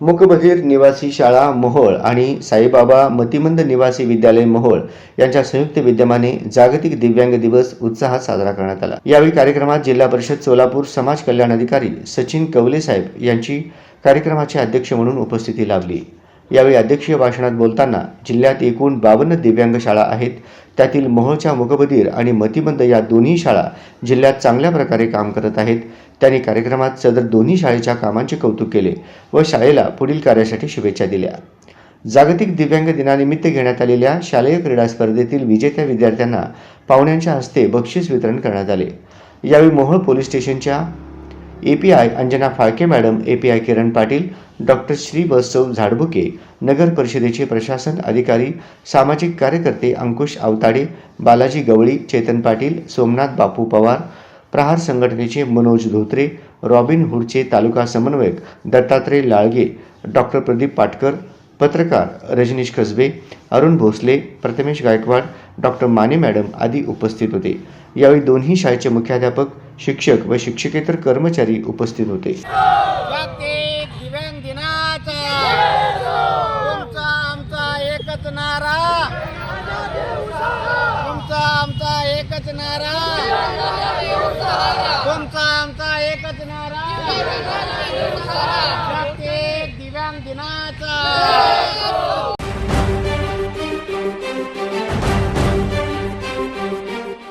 मुकबधीर निवासी शाळा मोहोळ आणि साईबाबा मतिमंद निवासी विद्यालय मोहोळ यांच्या संयुक्त विद्यमाने जागतिक दिव्यांग दिवस उत्साहात साजरा करण्यात आला. यावेळी कार्यक्रमात जिल्हा परिषद सोलापूर समाज कल्याण अधिकारी सचिन कवले साहेब यांची कार्यक्रमाचे अध्यक्ष म्हणून उपस्थिती लाभली. यावेळी अध्यक्षीय भाषणात बोलताना जिल्ह्यात एकूण बावन्न दिव्यांग शाळा आहेत. त्यातील मोहोळच्या मुकबधीर आणि मतिमंद या दोन्ही शाळा जिल्ह्यात चांगल्या प्रकारे काम करत आहेत. त्यांनी कार्यक्रमात सदर दोन्ही शाळेच्या कामांचे कौतुक केले व शाळेला पुढील कार्यासाठी शुभेच्छा दिल्या. जागतिक दिव्यांग दिनानिमित्त घेण्यात आलेल्या शालेय क्रीडा स्पर्धेतील विजेत्या विद्यार्थ्यांना पाहुण्यांच्या हस्ते बक्षीस वितरण करण्यात आले. यावेळी मोहोळ पोलीस स्टेशनच्या A P I Anjana Phalke madam A P I Kiran Patil doctor Shri Basav Zadbuke नगर परिषदेचे प्रशासन अधिकारी सामाजिक कार्यकर्ते अंकुश आवताडे बालाजी गवळी चेतन पाटील सोमनाथ बापू पवार प्रहार संघटनेचे मनोज धोत्रे रॉबिन हुडचे तालुका समन्वयक दत्तात्रय लाळगे डॉक्टर प्रदीप पाटकर पत्रकार रजनीश कसबे अरुण भोसले प्रथमेश गायकवाड डॉक्टर माने मॅडम आदी उपस्थित होते. यावेळी दोन्ही शाळेचे मुख्याध्यापक शिक्षक व शिक्षकेतर कर्मचारी उपस्थित होते. तुमचा आमचा एकच नारा. तुमचा आमचा एकच नारा.